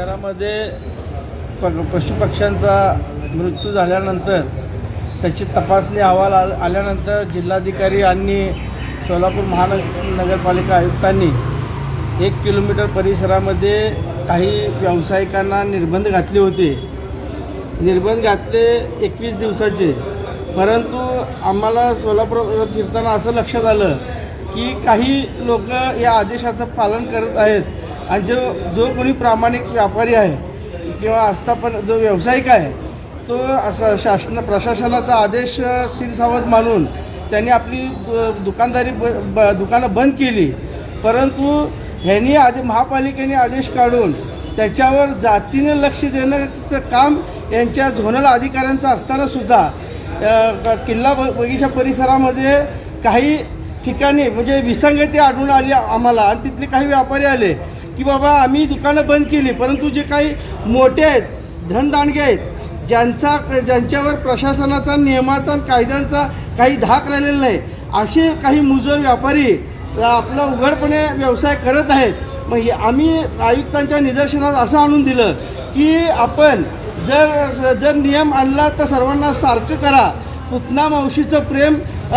शहरामध्ये प पशुपक्ष्यांचा मृत्यू झाल्यानंतर त्याची तपासणी अहवाल आल आल्यानंतर जिल्हाधिकारी आणि सोलापूर महानगरपालिका आयुक्तांनी एक किलोमीटर परिसरामध्ये काही व्यावसायिकांना निर्बंध घातले होते. निर्बंध घातले एकवीस दिवसाचे. परंतु आम्हाला सोलापूर फिरताना असं लक्षात आलं की काही लोक या आदेशाचं पालन करत आहेत. आणि जो जो कोणी प्रामाणिक व्यापारी आहे किंवा आस्थापन जो व्यावसायिक आहे तो असा शासन प्रशासनाचा आदेश अ, मानून त्यांनी आपली दु दुकानदारी ब ब दुकानं बंद केली. परंतु ह्यांनी आधी महापालिकेने आदेश काढून त्याच्यावर जातीने लक्ष देण्याचं काम यांच्या झोनल अधिकाऱ्यांचं असतानासुद्धा अ, किल्ला ब बगीचा परिसरामध्ये काही ठिकाणी म्हणजे विसंगती आढळून आली आम्हाला. आणि तिथले काही व्यापारी आले. की बाबा आम्ही दुकानं बंद केली परंतु जे काही मोठे आहेत धनदांडगे आहेत ज्यांचा ज्यांच्यावर प्रशासनाचा नियमाचा आणि कायद्यांचा काही धाक राहिलेला नाही असे काही मुजोर व्यापारी आपला उघडपणे व्यवसाय करत आहेत. मग आम्ही आयुक्तांच्या निदर्शनात असं आणून दिलं की आपण जर जर नियम आणला तर सर्वांना सारखं करा. पुतना मावशीचं प्रेम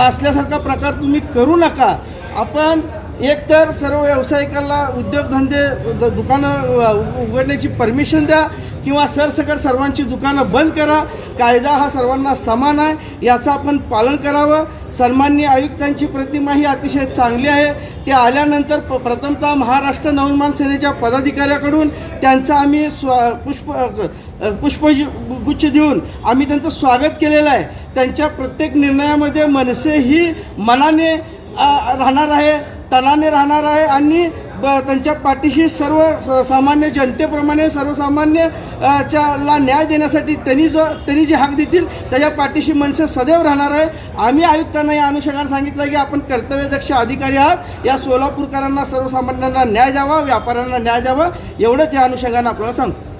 असल्यासारखा प्रकार तुम्ही करू नका. आपण एकतर सर्व व्यावसायिकांना उद्योगधंदे द- दुकानं उघडण्याची परमिशन द्या किंवा सरसकट सर्वांची दुकानं बंद करा. कायदा हा सर्वांना समान आहे. याचं आपण पालन करावं. सन्मान्य आयुक्तांची प्रतिमा ही अतिशय चांगली आहे. ते आल्यानंतर प प्रथमतः महाराष्ट्र नवनिर्माण सेनेच्या पदाधिकाऱ्याकडून त्यांचं आम्ही स्व पुष्प पुष्पगुच्छ गुच्छ देऊन आम्ही त्यांचं स्वागत केलेलं आहे. त्यांच्या प्रत्येक निर्णयामध्ये मनसे ही मनाने राहणार आहे. तणाने राहणार आहे आणि ब त्यांच्या पाठीशी सर्व स- सामान्य जनतेप्रमाणे सर्वसामान्य च्याला न्याय देण्यासाठी त्यांनी जो त्यांनी जे हाक देतील त्याच्या पाठीशी मनसे सदैव राहणार आहे. आम्ही आयुक्तांना या अनुषंगाने सांगितलं की आपण कर्तव्यदक्ष अधिकारी आहात. या सोलापूरकरांना सर्वसामान्यांना न्याय द्यावा व्यापाऱ्यांना न्याय द्यावा एवढंच या अनुषंगाने आपल्याला सांगतो.